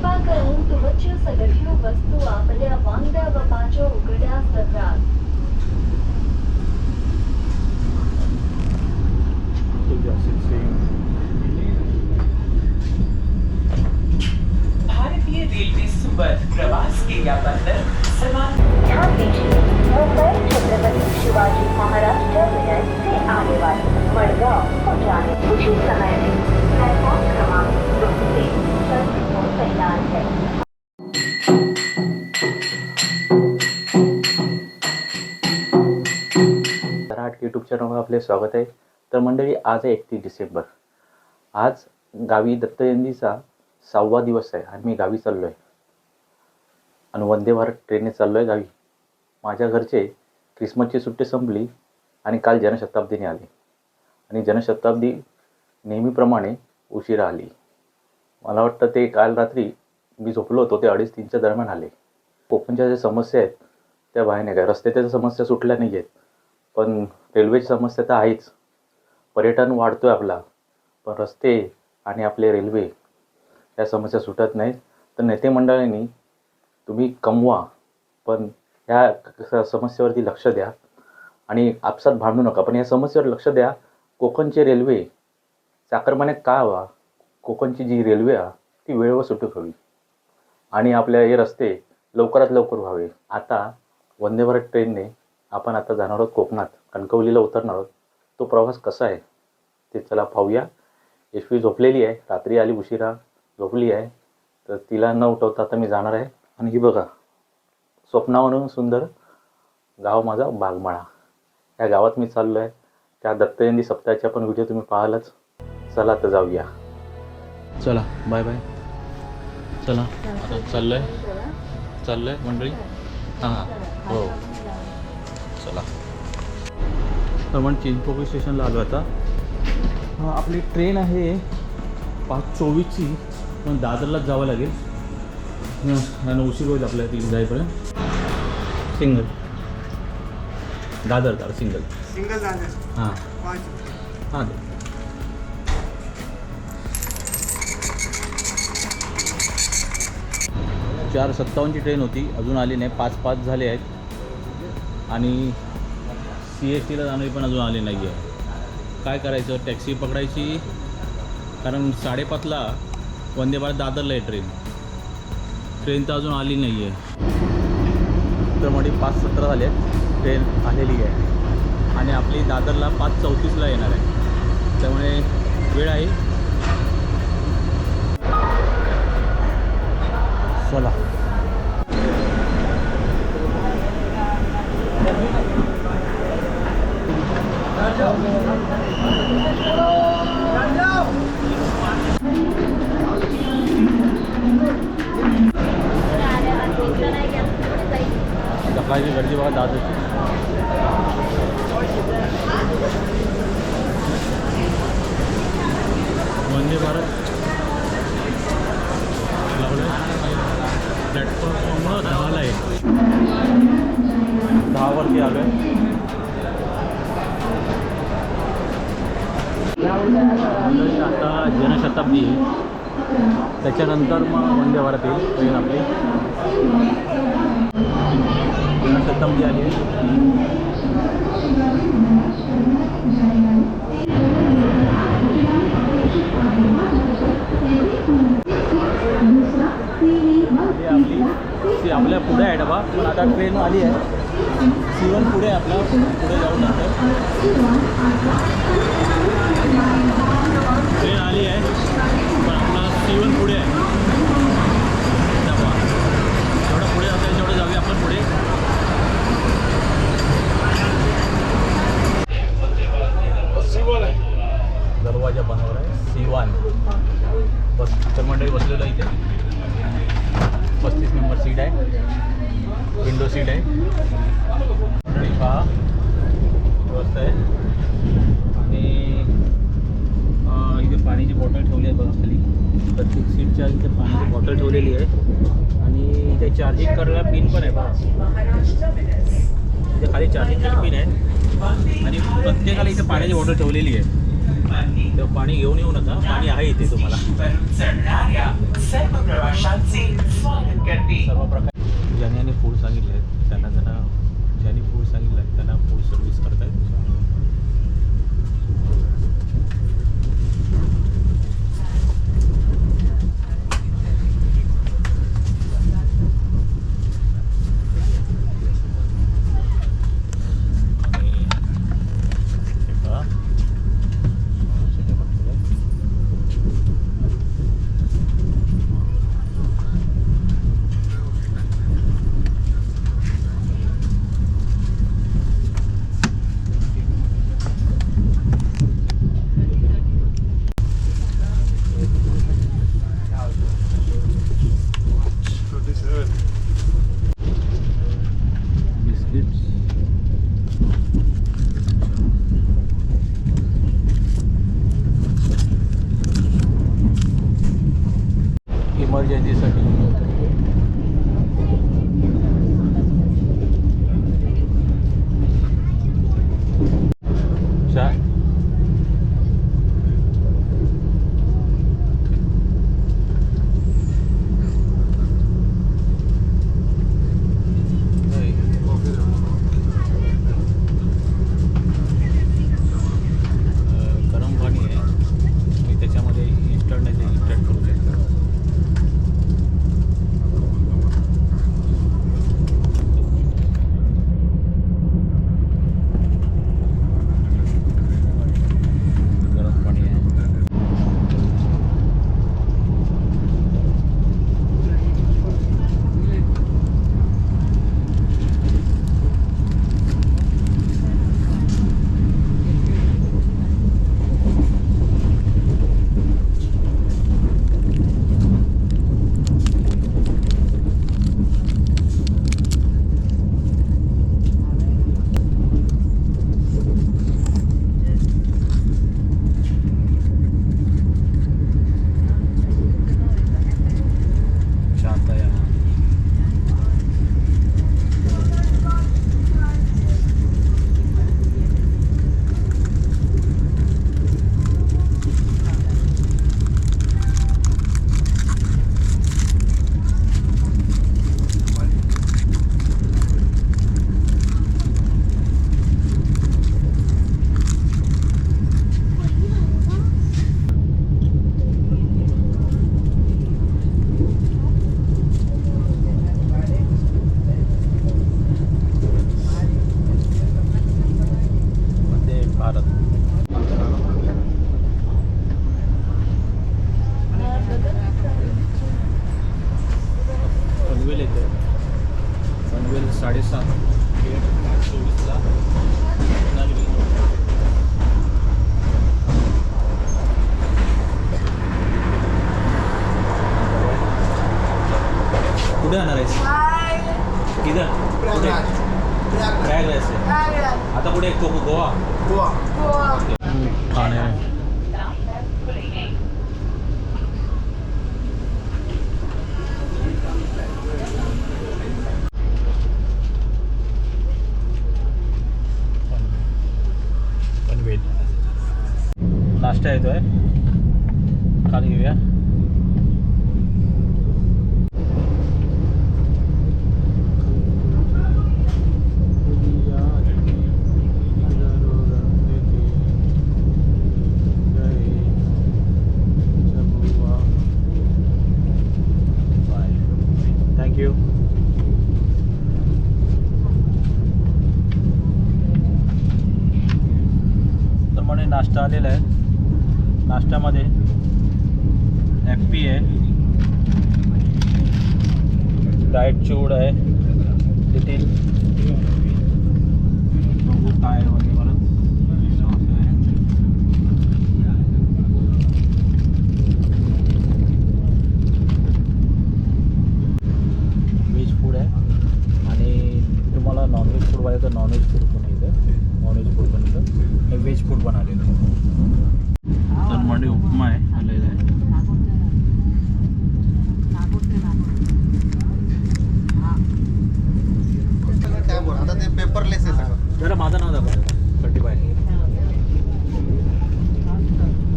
कृपा करून तुमच्या सगळ्या वस्तू आपल्या वांगड्या व पाच्या उघड्या सत्रात भारतीय रेल्वे सोबत प्रवास केल्याबद्दल समान मुंबई छत्रपति शिवाजी महाराज टर्मिनस से आने वाली मडगांव को जाने कुछ समय में प्लेटफॉर्म क्रमांक दो से चलने को तैयार यूट्यूब चॅनलवर आपले स्वागत आहे. तर मंडळी आज आहे एकतीस डिसेंबर. आज गावी दत्तजयंतीचा सहावा दिवस आहे आणि मी गावी चाललो आहे आणि वंदे भारत ट्रेनने चाललो आहे गावी. माझ्या घरचे क्रिसमसची सुट्टी संपली आणि काल जनशताब्दीने आली. आणि जनशताब्दी नेहमीप्रमाणे उशिरा आली. मला वाटतं ते काल रात्री मी झोपलो होतो ते अडीच तीनच्या दरम्यान आले. कोकणच्या ज्या समस्या आहेत त्या बाहेर नाही काय रस्त्याच्या समस्या सुटल्या नाही आहेत पण रेल्वेची समस्या तर आहेच. पर्यटन वाढतो आहे आपला पण रस्ते आणि आपले रेल्वे या समस्या सुटत नाहीत. तर नेते मंडळांनी तुम्ही कमवा पण ह्या समस्येवरती लक्ष द्या आणि आपसात भांडू नका. पण या समस्येवर लक्ष द्या. कोकणची रेल्वे चाकरमाने का हवा कोकणची जी रेल्वे आहे ती वेळेवर सुटू हवी आणि आपल्या हे रस्ते लवकरात लवकर व्हावे. आता वंदे भारत ट्रेनने आपण आता जाणार आहोत कोकणात. कणकवलीला उतरणार आहोत. तो प्रवास कसा आहे? ते चला पाहूया. यशवी झोपलेली आहे. रात्री आली उशिरा झोपली आहे. तर तिला न उठवता आता मी जाणार आहे. आणि ही बघा स्वप्नावरून सुंदर गाव माझा बागमाळा. या गावात मी चाललो आहे. त्या दत्तजयंती सप्ताहाचे पण व्हिडिओ तुम्ही पाहालच. चला तर जाऊया. चला बाय बाय. चला. आता चाललो आहे चाललो आहे मंडळी? हां हां. हो. चला. तर मग चिंचपोकळी स्टेशनला आलो आता. हां आपली ट्रेन आहे पाच चोवीसची पण दादरलाच जावं लागेल. आणि उशीर होईल आपल्याला तिथे जाईपर्यंत single. Dadar Dadar single. Single Dadar. हां. पाच. हां चार सत्तावन्नची ट्रेन होती. अजून आली नाही. पाच पाच झाले आहेत. आणि सी एस टीला जाणारी पण अजून आली नाही आहे काय करायचं? टॅक्सी पकडायची. कारण साडेपाचला वंदे भारत दादरला आहे ट्रेन. ट्रेन तर अजून आली नाही आहे तर मध्ये पाच सतरा झाले आहेत. ट्रेन आलेली आहे. आणि आपली दादरला पाच चौतीसला येणार आहे. त्यामुळे वेळ आहे. चला. सकाळची गर्दी बघा दादरची वंदे भारत. लावलं प्लॅटफॉर्म दहाला आहे. दहावरती आलो आहे आता जनशताब्दी. आहे त्याच्यानंतर मग वंदे भारत येईल ट्रेन आपली. जनशताब्दी आली आहे. आली होती आपल्या पुढे आहे डबा. पण आता ट्रेन आली आहे. सिवन पुढे आपल्या पुढे जाऊन कुठे? प्रयागराज आता कुठे गो गोवा? ठाणे पनवेल नाश्ता येतोय. तर नाश्ता आलेला आहे. नाश्त्यामध्ये एफ पी आहे डाएट चूड आहे. लिटिल बघू काय आहे वगैरे व्हेज फूड आहे. आणि तुम्हाला नॉनव्हेज फूड पाहिजे तर नॉनव्हेज फूड नॉनव्हेज फूड बनवलं हे व्हेज फूड बनवलेलं तनवाडी उपमा आहे आलेला आहे. आता ते पेपरलेस आहे जरा माझं नाव दाखवा. थर्टी फाय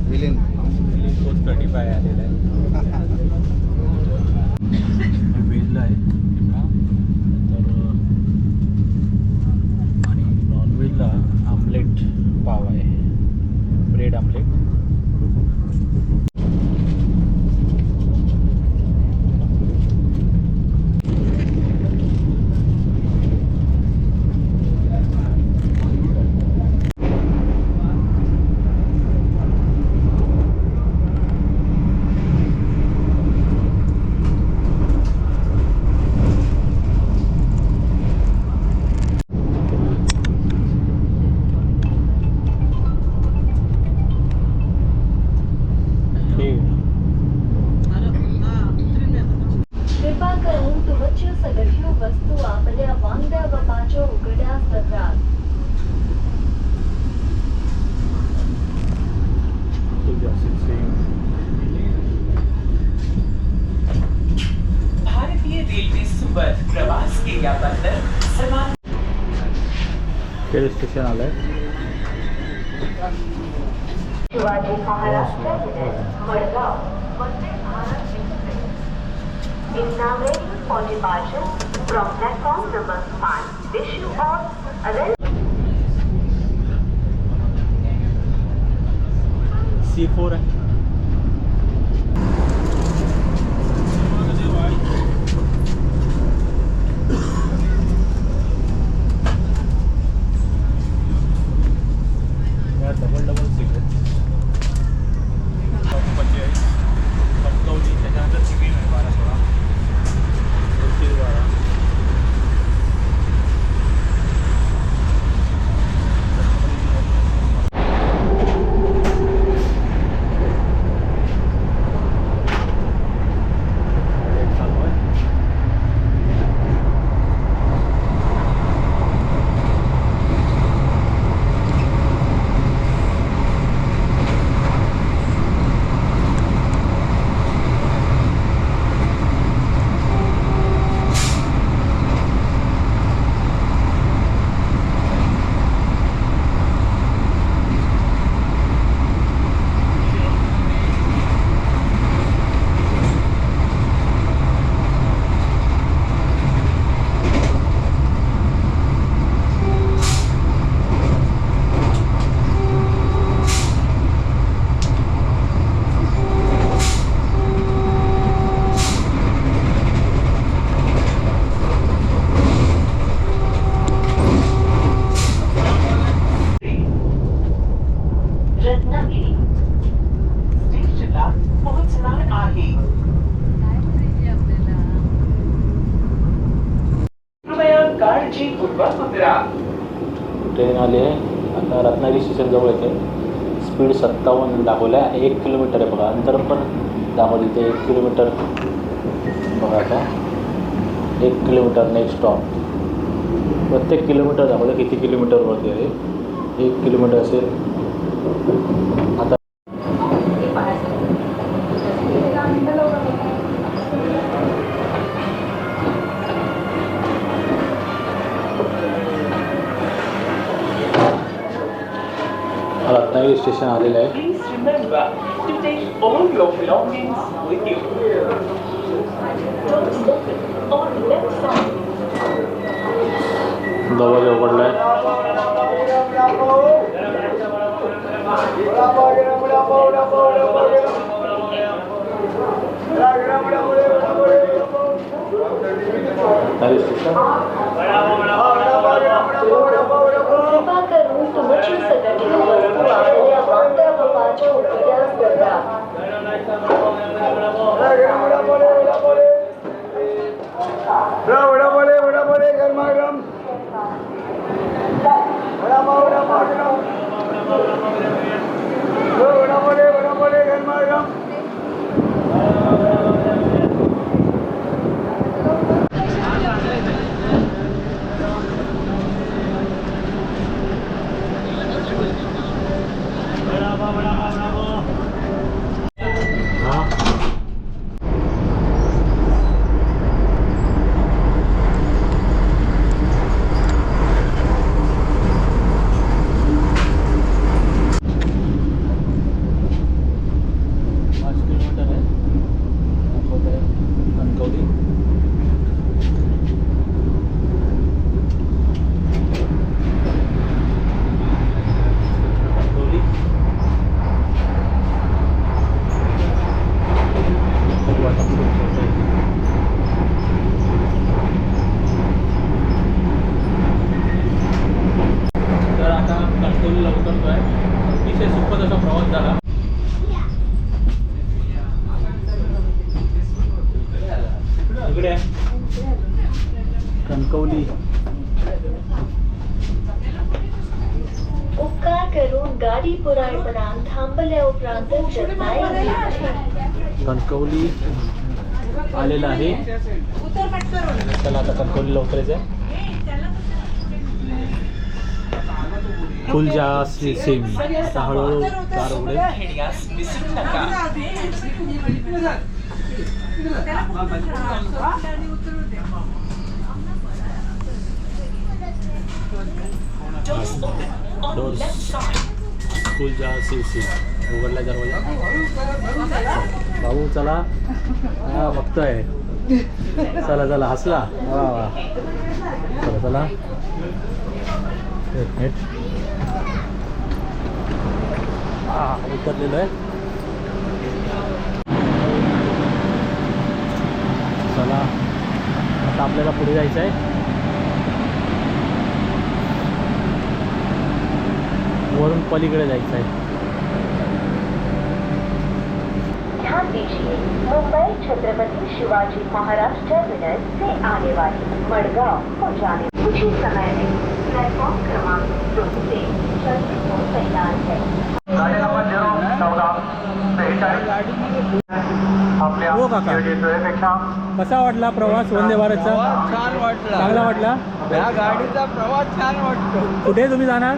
विलीन थर्टी फाय आलेलं आहे. रेल स्टेशन आलं is now ready for departure from platform number 5. Wish you all a very C4 दाखवलं आहे एक किलोमीटर आहे बघा. अंतर पण दाखवलं इथे एक किलोमीटर. बघा आता. एक किलोमीटर नेक्स्ट स्टॉप प्रत्येक किलोमीटर दाखवलं किती किलोमीटरवरती आहे? एक किलोमीटर असेल. आता रत्नागिरी स्टेशन आलेलं आहे. with belongings with you. दरवाजा उघडलाय हॅलो स्टेशन आहे. फुल जा आता हळूहळू कार उघडेल. फुलजा विसरू फुल सी उघडला दरवाजा. भाऊ चला. हा बघतोय. चला चला हसला. वा वा. चला चला. एक मिनिट. हा उतरलेलो आहे. चला. आता आपल्याला पुढे जायचं आहे. वरून पलीकडे जायचं आहे. ध्यान दीजिए मुंबई छत्रपति शिवाजी महाराज टर्मिनस से आने वाली मडगांव को जाने कुछ ही समय में प्लेटफॉर्म क्रमांक दो से चलने को तैयार है गाडी नंबर हो काका. पेक्षा कसा वाटला प्रवास वंदे भारतचा? छान वाटला. चांगला वाटला? या गाडीचा प्रवास छान वाटतो. कुठे तुम्ही जाणार?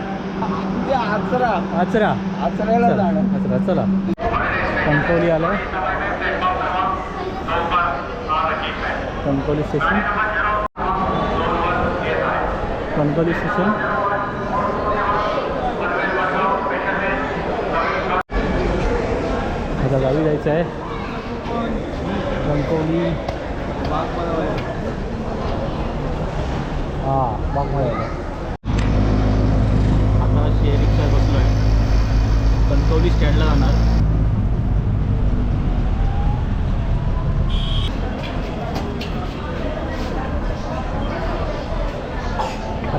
आचरा. आचरा. आचऱ्याला चला, जाणं आचरा चला. कणकवली आलं कणकवली स्टेशन कणकवली स्टेशन आता गावी जायचं आहे कणकवली हां बागमध्ये आता शेअर रिक्षा बसलो आहे कणकवली स्टँडला जाणार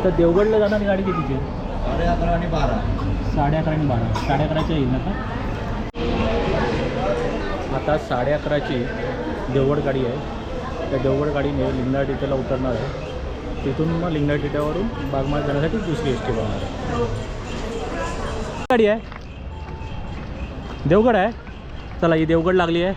आता देवगडला जाणारी गाडी कितीची आहे? साडे अकरा आणि बारा. साडे अकरा आणि बारा. साडे अकराची येईल ना का आता साडे अकराची देवगड गाडी आहे. त्या देवगड गाडीने लिंगाळ टिट्याला उतरणार आहे. तिथून मग लिंगाळ टिट्यावरून बागमाळ जाण्यासाठी दुसरी एस टी बघणार आहे. गाडी आहे. देवगड आहे. चला ही देवगड लागली आहे.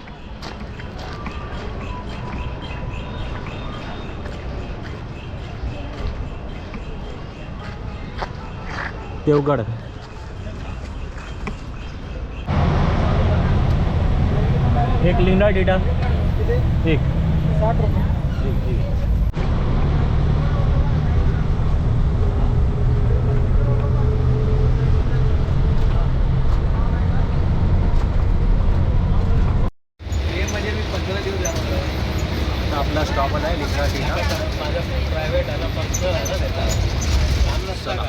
देवगड. एक लिंगाळ टिटा एक. एक, एक. हे म्हणजे मी पंधरा दिवस जाणार आहे. आपला स्टॉप आहे लिंगाळ टिटा माझा प्रायव्हेट आहे ना फक्त आहे ना त्याचा चला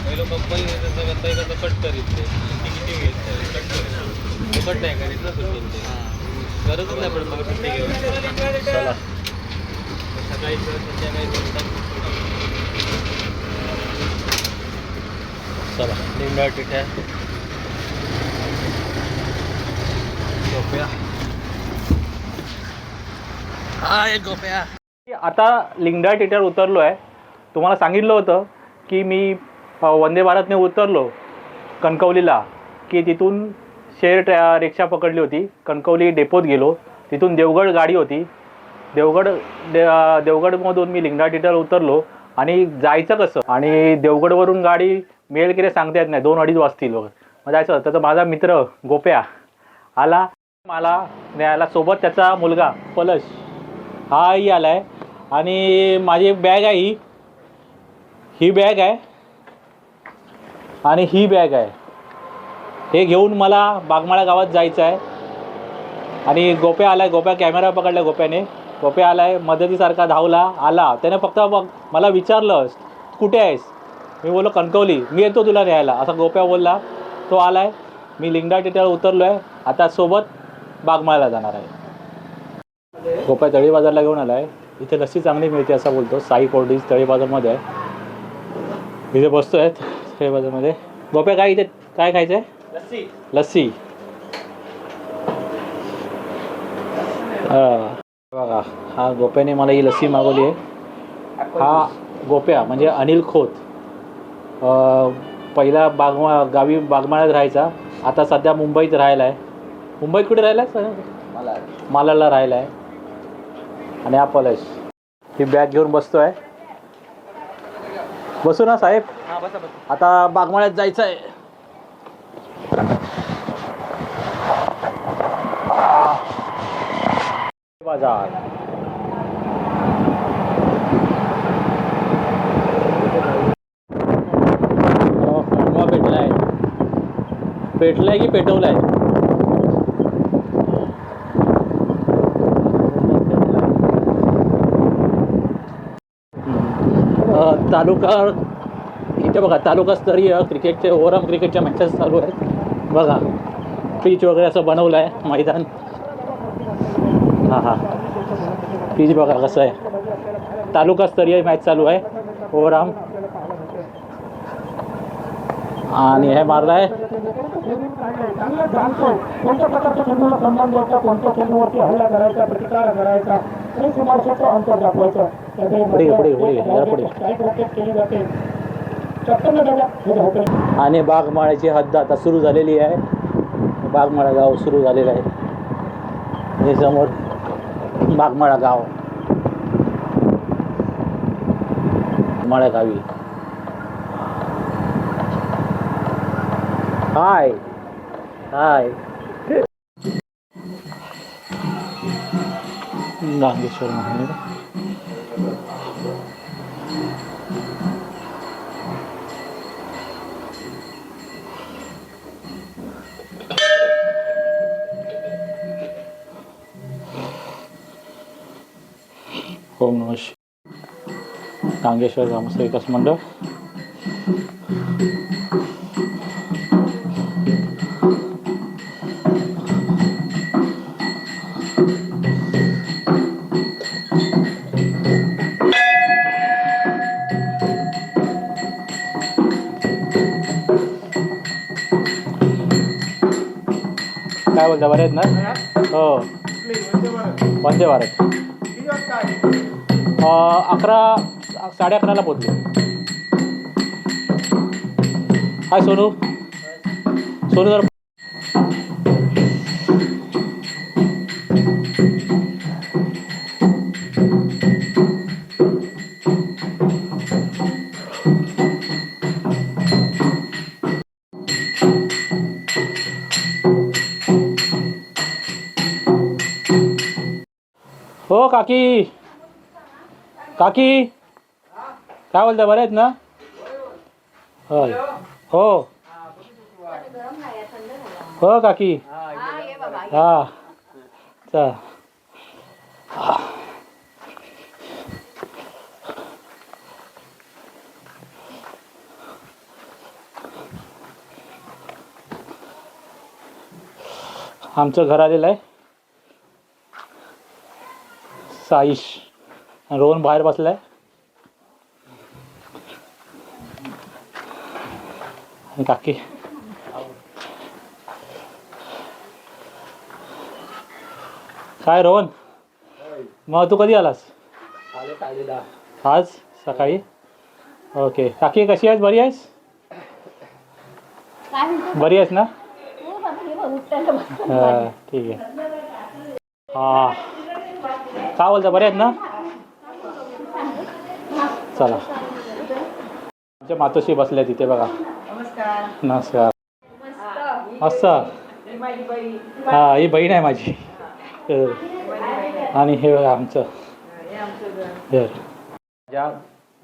पहिलं कंपनी त्याचं कसं कसं कट करीत ते तिकिटी घेत कट करीत ते कट नाही करीत ना सुटून ते गरजच नाही पडत मला सुट्टी घेऊन चला सकाळी तर संध्याकाळी करतात चला लिंगाळ टिटा गोप्या. हाय गोप्या. आता लिंगडा टिटर उतरलो आहे. तुम्हाला सांगितलं होतं की मी वंदे भारतने उतरलो कणकवलीला की तिथून शेअर ट्रॅ रिक्षा पकडली होती. कणकवली डेपोत गेलो. तिथून देवगड गाडी होती. देवगड दे देवगडमधून मी लिंगडा टिटर उतरलो. आणि जायचं कसं? आणि देवगडवरून गाडी मिळेल की सांगता येत नाही. दोन अडीच वाजतील वगैरे. म्हणजे मग जायचं होतं. तर माझा मित्र गोप्या आला. मला न्यायला सोबत त्याचा मुलगा पलश. हाही आला आहे आणि माझी बॅग आहे ही. ही बॅग आहे. आणि ही बॅग आहे. हे घेऊन मला बागमाळा गावात जायचं आहे. आणि गोप्या आला आहे गोप्या कॅमेरा पकडला गोप्याने. गोप्या आला आहे मदतीसारखा धावला आला. त्याने फक्त बघ मला विचारलं कुठे आहेस? मी बोललो कणकवली मी येतो तुला न्यायला. असा गोप्या बोलला तो आला आहे मी लिंगडा टिटाळ उतरलो आहे आता सोबत बागमाळ्याला जाणार आहे. गोपाय तळी बाजारला घेऊन आला आहे इथे लस्सी चांगली मिळते असं बोलतो. साई कोल्ड्रिंक्स तळी बाजारमध्ये आहे. इथे बसतो आहे तळी बाजारमध्ये गोप्या काय इथे काय खायचं आहे लस्सी. लस्सी. हा. बघा हा गोप्याने मला ही लस्सी मागवली आहे. हा गोप्या म्हणजे अनिल खोत. पहिला बागमा गावी बागमाळ्यात राहायचा. आता सध्या मुंबईत राहायला आहे मुंबईत कुठे राहिला मालाला राहिला आहे आणि हा पलश ही बॅग घेऊन बसतो आहे बसू ना साहेब? आता बागमाळ्यात जायचं आहे बाजार हो, मोठा पेटलाय पेटलाय की पेटवलाय? आहे तालुका इथे बघा तालुकास्तरीय क्रिकेटचे ओव्हरऑल क्रिकेटच्या मॅचेस चालू आहेत. बघा पीच वगैरे असं बनवलं आहे मैदान. हां हां. पीच बघा कसं आहे. तालुकास्तरीय मॅच चालू आहे ओव्हरऑल आणि हे मारलं आहे. अंतर दाखवायचं. आणि बागमाळ्याची हद्द आता सुरू झालेली आहे. बागमाळा गाव सुरू झालेलं आहे. हे समोर बागमाळा गाव. माळ्या गावी. हाय हाय नागेश्वर मंदिर ओम नमः शिवाय. नागेश्वर ग्रामस्थ विकास मंडळ बोलता बरे आहेत ना? हो. वंदे भारत अकरा साडे अकराला पोचले हाय सोनू. सोनू जर हो काकी. काकी. काय बोलता बरे आहेत ना? होय. हो. हो काकी. हा. चा. आमचं घर आलेलं आहे. साईश. आणि रोहन बाहेर बसलाय. काकी. काय रोहन? मग तू कधी आलास? आज? सकाळी? ओके. काकी कशी आहेस? बरी आहेस? बरी आहेस ना? हा ठीक आहे. हा. काय बोलता बरे आहेत ना? चला. आमच्या मातोशी बसल्या तिथे बघा. नमस्कार. मस्त. हा ही बहीण. आहे माझी. आणि हे बघा आमचं. घर. ज्या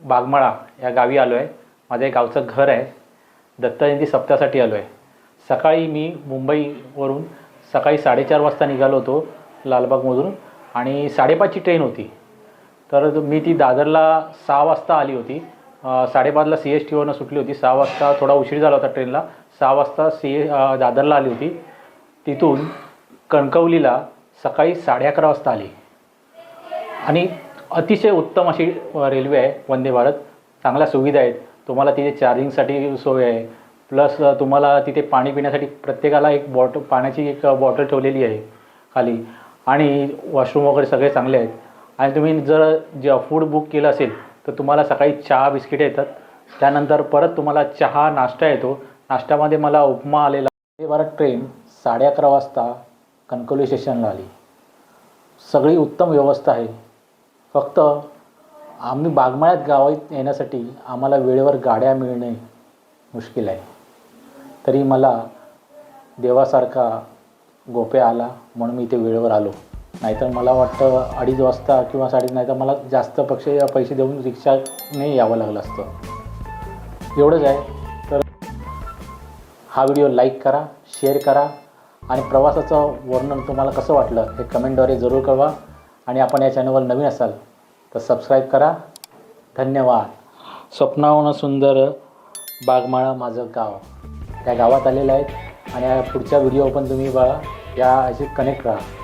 बागमाळा या गावी आलो आहे माझं एक गावचं घर आहे. दत्तजयंती सप्ताहासाठी आलो आहे सकाळी मी मुंबईवरून सकाळी साडेचार वाजता निघालो होतो लालबागमधून. आणि साडेपाचची ट्रेन होती. तर मी ती दादरला सहा वाजता आली होती. साडेपाचला सी एस टीवरनं सुटली होती. सहा वाजता थोडा उशीर झाला होता ट्रेनला. सहा वाजता सी ए दादरला आली होती. तिथून कणकवलीला सकाळी साडे अकरा वाजता आली. आणि अतिशय उत्तम अशी रेल्वे आहे वंदे भारत. चांगल्या सुविधा आहेत. तुम्हाला तिथे चार्जिंगसाठी सोय आहे. प्लस तुम्हाला तिथे पाणी पिण्यासाठी प्रत्येकाला एक बॉट पाण्याची एक बॉटल ठेवलेली आहे खाली. आणि वॉशरूम वगैरे सगळे चांगले आहेत. आणि तुम्ही जर जे फूड बुक केलं असेल तर तुम्हाला सकाळी चहा बिस्किटे येतात. त्यानंतर परत तुम्हाला चहा नाश्ता येतो. नाश्त्यामध्ये मला उपमा आलेला. भारत ट्रेन साडे अकरा वाजता कणकवली स्टेशनला आली. सगळी उत्तम व्यवस्था आहे. फक्त आम्ही बागमाळ्यात गावात येण्यासाठी आम्हाला वेळेवर गाड्या मिळणे मुश्किल आहे. तरी मला देवासारखा गोपे आला म्हणून मी इथे वेळेवर आलो. नाहीतर मला वाटतं अडीच वाजता किंवा साडे नाहीतर मला जास्त पक्ष पैसे देऊन रिक्षाने यावं लागलं असतं. एवढंच आहे. तर हा व्हिडिओ लाईक करा शेअर करा आणि प्रवासाचं वर्णन तुम्हाला कसं वाटलं हे कमेंटद्वारे जरूर कळवा. आणि आपण या चॅनलवर नवीन असाल तर सबस्क्राईब करा. धन्यवाद. स्वप्नावनं सुंदर बागमाळा माझं गाव. त्या गावात आलेलं आहेत. आणि पुढच्या व्हिडिओ पण तुम्ही बघा. या अशी कनेक्ट राहा